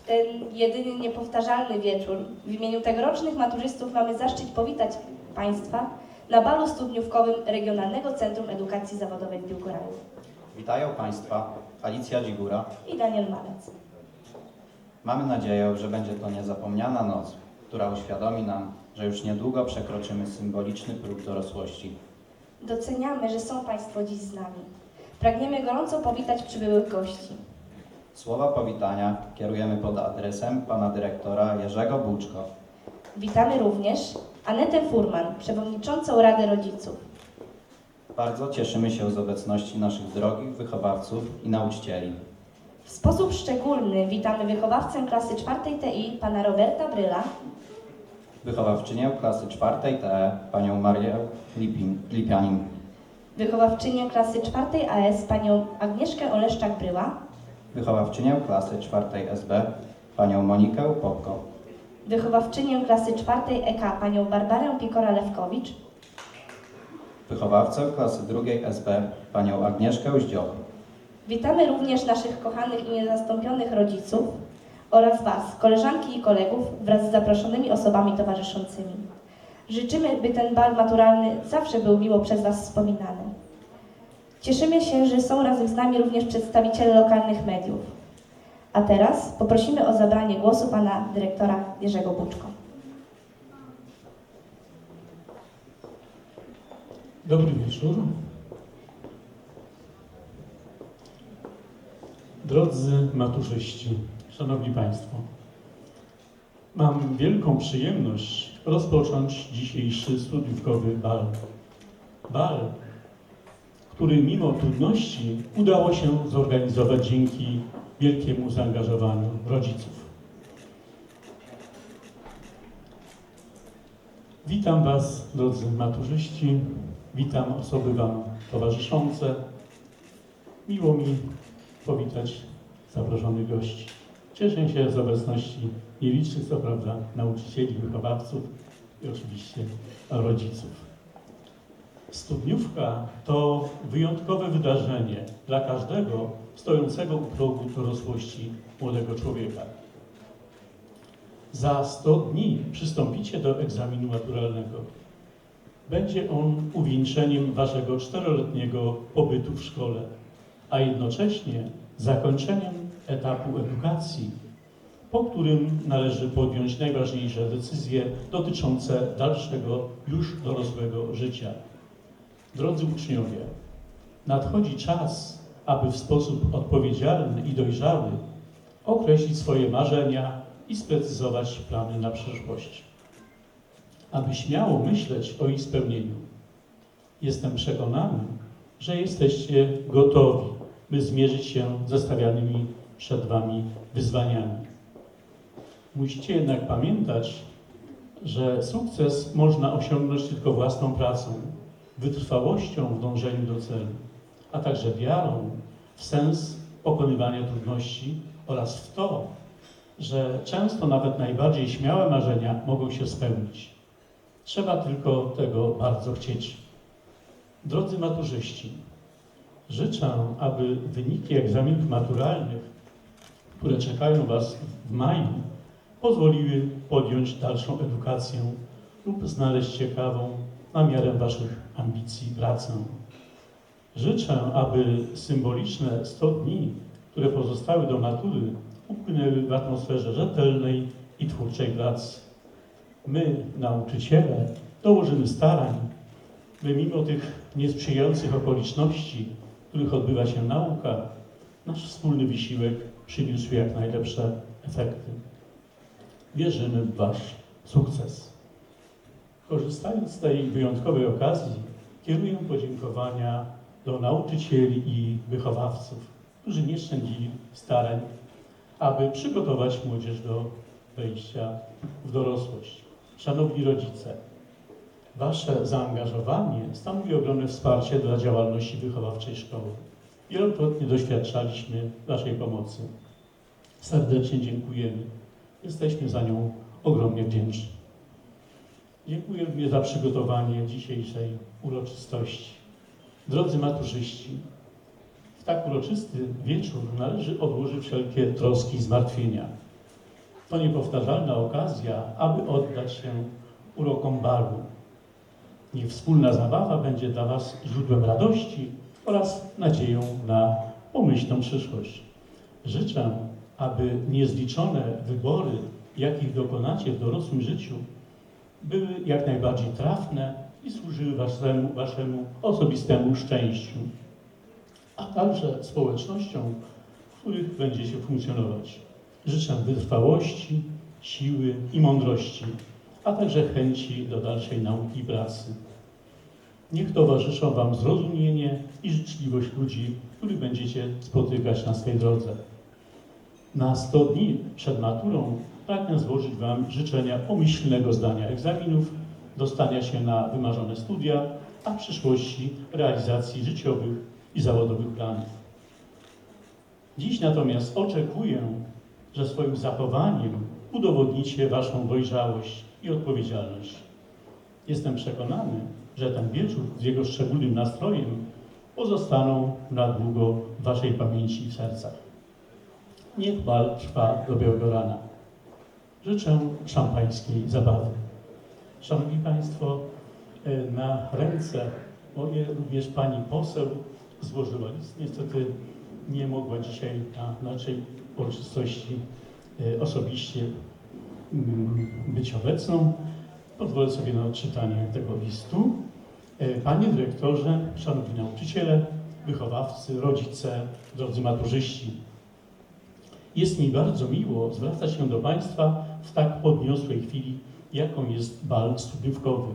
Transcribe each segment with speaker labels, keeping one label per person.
Speaker 1: W ten jedyny niepowtarzalny wieczór w imieniu tegorocznych maturzystów mamy zaszczyt powitać Państwa na balu studniówkowym Regionalnego Centrum Edukacji Zawodowej w Biłgoraju
Speaker 2: Witają Państwa Alicja Dzigura.
Speaker 1: i Daniel Malec.
Speaker 2: Mamy nadzieję, że będzie to niezapomniana noc, która uświadomi nam, że już niedługo przekroczymy symboliczny próg dorosłości.
Speaker 1: Doceniamy, że są Państwo dziś z nami. Pragniemy gorąco powitać przybyłych gości.
Speaker 2: Słowa powitania kierujemy pod adresem pana dyrektora Jerzego Buczko.
Speaker 1: Witamy również Anetę Furman, przewodniczącą Rady Rodziców.
Speaker 2: Bardzo cieszymy się z obecności naszych drogich wychowawców i nauczycieli.
Speaker 1: W sposób szczególny witamy wychowawcę klasy czwartej TI, pana Roberta Bryla,
Speaker 2: Wychowawczynię klasy czwartej TE, panią Marię Lipin, Lipianin.
Speaker 1: wychowawczynię klasy czwartej AS, panią Agnieszkę Oleszczak-Bryła,
Speaker 2: Wychowawczynię klasy czwartej SB, panią Monikę Popko.
Speaker 1: wychowawczynię klasy czwartej EK, panią Barbarę Pikora-Lewkowicz,
Speaker 2: Wychowawcę klasy drugiej SB, panią Agnieszkę Zdzioch.
Speaker 1: Witamy również naszych kochanych i niezastąpionych rodziców oraz Was, koleżanki i kolegów, wraz z zaproszonymi osobami towarzyszącymi. Życzymy, by ten bal maturalny zawsze był miło przez Was wspominany. Cieszymy się, że są razem z nami również przedstawiciele lokalnych mediów. A teraz poprosimy o zabranie głosu Pana Dyrektora Jerzego Buczko.
Speaker 3: Dobry wieczór. Drodzy maturzyści, Szanowni Państwo, mam wielką przyjemność rozpocząć dzisiejszy studiówkowy bal. Bal, który mimo trudności udało się zorganizować dzięki wielkiemu zaangażowaniu rodziców. Witam Was, drodzy maturzyści, witam osoby Wam towarzyszące. Miło mi powitać zaproszonych gości. Cieszę się z obecności nielicznych, co prawda, nauczycieli, wychowawców i oczywiście rodziców. Studniówka to wyjątkowe wydarzenie dla każdego stojącego u progu dorosłości młodego człowieka. Za 100 dni przystąpicie do egzaminu maturalnego. Będzie on uwieńczeniem waszego czteroletniego pobytu w szkole, a jednocześnie zakończeniem etapu edukacji, po którym należy podjąć najważniejsze decyzje dotyczące dalszego już dorosłego życia. Drodzy uczniowie, nadchodzi czas, aby w sposób odpowiedzialny i dojrzały określić swoje marzenia i sprecyzować plany na przyszłość, aby śmiało myśleć o ich spełnieniu. Jestem przekonany, że jesteście gotowi, by zmierzyć się ze stawianymi przed Wami wyzwaniami. Musicie jednak pamiętać, że sukces można osiągnąć tylko własną pracą, wytrwałością w dążeniu do celu, a także wiarą w sens pokonywania trudności oraz w to, że często nawet najbardziej śmiałe marzenia mogą się spełnić. Trzeba tylko tego bardzo chcieć. Drodzy maturzyści, życzę, aby wyniki egzaminów maturalnych, które czekają Was w maju, pozwoliły podjąć dalszą edukację lub znaleźć ciekawą, na miarę Waszych ambicji pracę. Życzę, aby symboliczne 100 dni, które pozostały do matury, upłynęły w atmosferze rzetelnej i twórczej pracy. My, nauczyciele, dołożymy starań, by mimo tych niesprzyjających okoliczności, w których odbywa się nauka, nasz wspólny wysiłek przyniósł jak najlepsze efekty. Wierzymy w Wasz sukces. Korzystając z tej wyjątkowej okazji, kieruję podziękowania do nauczycieli i wychowawców, którzy nie szczędzili starań, aby przygotować młodzież do wejścia w dorosłość. Szanowni rodzice, Wasze zaangażowanie stanowi ogromne wsparcie dla działalności wychowawczej szkoły. Wielokrotnie doświadczaliśmy Waszej pomocy. Serdecznie dziękujemy. Jesteśmy za nią ogromnie wdzięczni. Dziękuję za przygotowanie dzisiejszej uroczystości. Drodzy maturzyści, w tak uroczysty wieczór należy odłożyć wszelkie troski i zmartwienia. To niepowtarzalna okazja, aby oddać się urokom balu. Niech wspólna zabawa będzie dla Was źródłem radości oraz nadzieją na pomyślną przyszłość. Życzę, aby niezliczone wybory, jakich dokonacie w dorosłym życiu, były jak najbardziej trafne i służyły waszemu, waszemu osobistemu szczęściu, a także społecznościom, w których będziecie funkcjonować. Życzę wytrwałości, siły i mądrości, a także chęci do dalszej nauki i pracy. Niech towarzyszą Wam zrozumienie i życzliwość ludzi, których będziecie spotykać na swej drodze. Na 100 dni przed maturą pragnę złożyć Wam życzenia pomyślnego zdania egzaminów, dostania się na wymarzone studia, a w przyszłości realizacji życiowych i zawodowych planów. Dziś natomiast oczekuję, że swoim zachowaniem udowodnicie Waszą dojrzałość i odpowiedzialność. Jestem przekonany, że ten wieczór z jego szczególnym nastrojem pozostaną na długo w Waszej pamięci i sercach. Niech bal trwa do białego rana. Życzę szampańskiej zabawy. Szanowni Państwo, e, na ręce moje również Pani poseł złożyła list. Niestety nie mogła dzisiaj na naszej uroczystości e, osobiście mm, być obecną. Pozwolę sobie na odczytanie tego listu. E, Panie dyrektorze, szanowni nauczyciele, wychowawcy, rodzice, drodzy maturzyści. Jest mi bardzo miło zwracać się do Państwa w tak podniosłej chwili, jaką jest bal studniówkowy.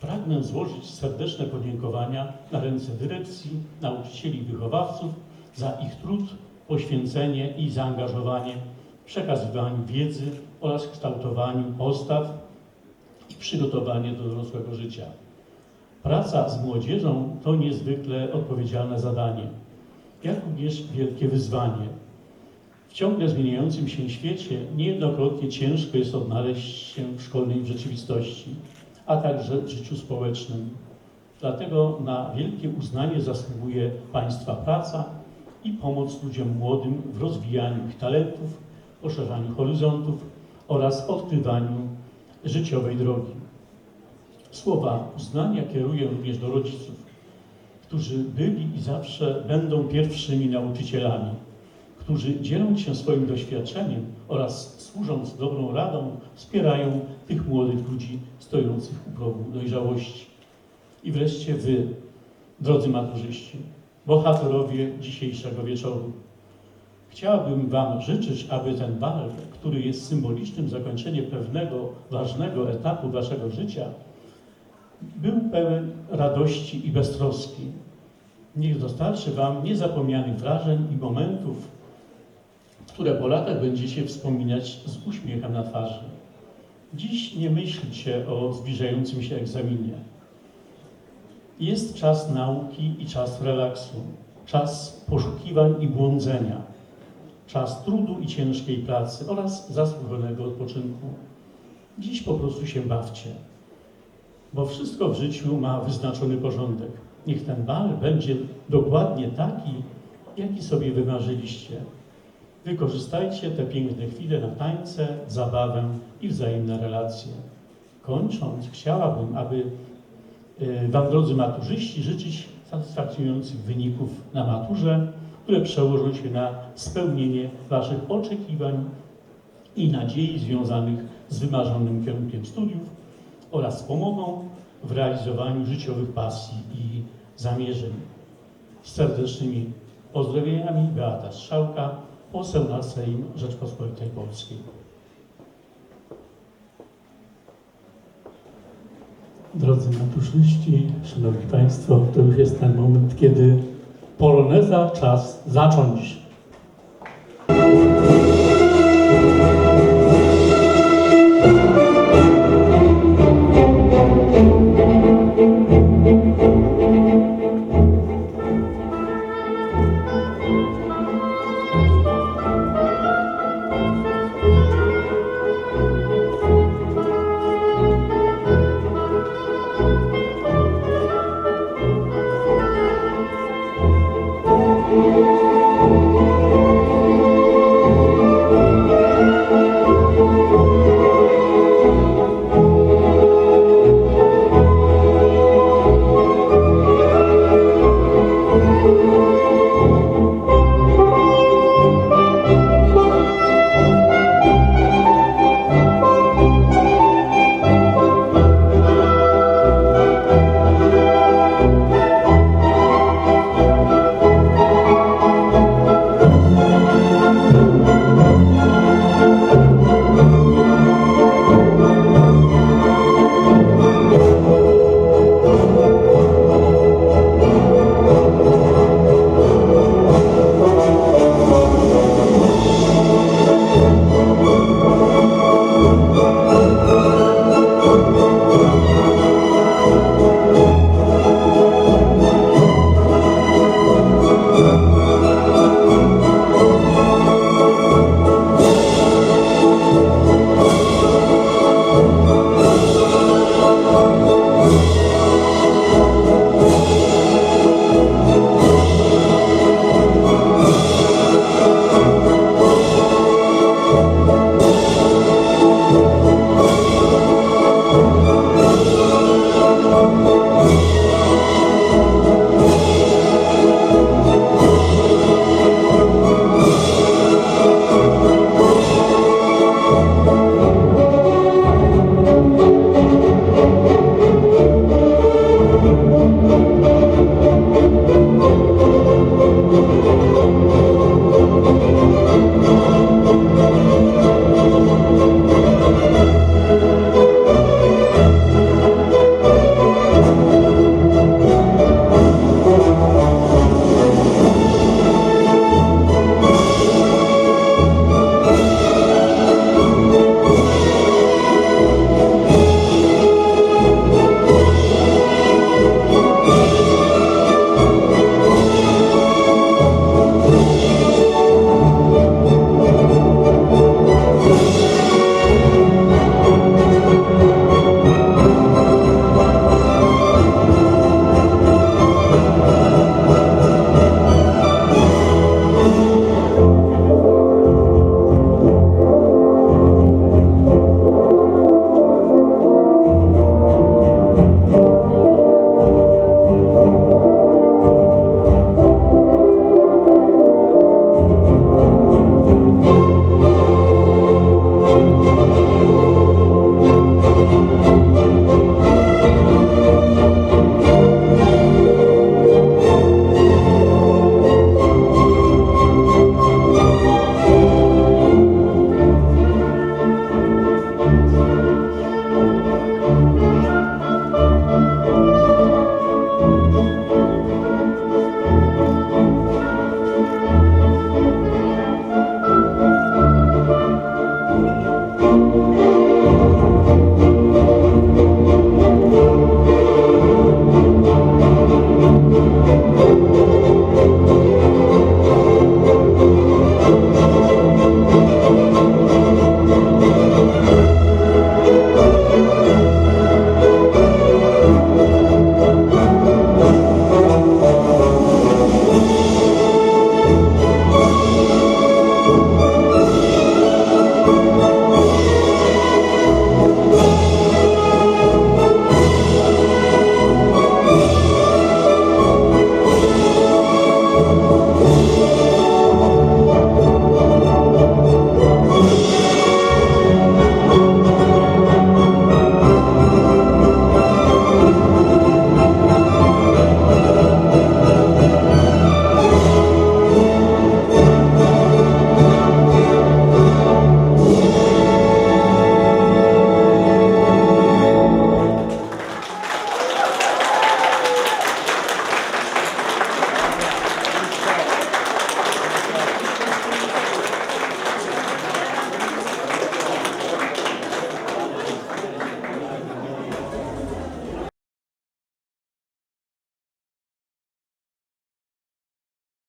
Speaker 3: Pragnę złożyć serdeczne podziękowania na ręce dyrekcji, nauczycieli i wychowawców za ich trud, poświęcenie i zaangażowanie w przekazywaniu wiedzy oraz kształtowaniu postaw i przygotowanie do dorosłego życia. Praca z młodzieżą to niezwykle odpowiedzialne zadanie, jak również wielkie wyzwanie. W ciągle zmieniającym się świecie niejednokrotnie ciężko jest odnaleźć się w szkolnej rzeczywistości, a także w życiu społecznym. Dlatego na wielkie uznanie zasługuje Państwa praca i pomoc ludziom młodym w rozwijaniu ich talentów, poszerzaniu horyzontów oraz odkrywaniu życiowej drogi. Słowa uznania kieruję również do rodziców, którzy byli i zawsze będą pierwszymi nauczycielami, którzy dzieląc się swoim doświadczeniem oraz służąc dobrą radą, wspierają tych młodych ludzi stojących u progu dojrzałości. I wreszcie Wy, drodzy maturzyści, bohaterowie dzisiejszego wieczoru. Chciałabym Wam życzyć, aby ten bal, który jest symbolicznym zakończeniem pewnego ważnego etapu Waszego życia, był pełen radości i beztroski. Niech dostarczy Wam niezapomnianych wrażeń i momentów, które po latach będziecie wspominać z uśmiechem na twarzy. Dziś nie myślcie o zbliżającym się egzaminie. Jest czas nauki i czas relaksu, czas poszukiwań i błądzenia, czas trudu i ciężkiej pracy oraz zasłużonego odpoczynku. Dziś po prostu się bawcie, bo wszystko w życiu ma wyznaczony porządek. Niech ten bal będzie dokładnie taki, jaki sobie wymarzyliście. Wykorzystajcie te piękne chwile na tańce, zabawę i wzajemne relacje. Kończąc, chciałabym, aby y, Wam, drodzy maturzyści, życzyć satysfakcjonujących wyników na maturze, które przełożą się na spełnienie Waszych oczekiwań i nadziei związanych z wymarzonym kierunkiem studiów oraz pomogą w realizowaniu życiowych pasji i zamierzeń. Z serdecznymi pozdrowieniami Beata Strzałka, poseł na Sejm Rzeczpospolitej Polskiej. Drodzy maturzyści, szanowni państwo, to już jest ten moment, kiedy poloneza czas zacząć.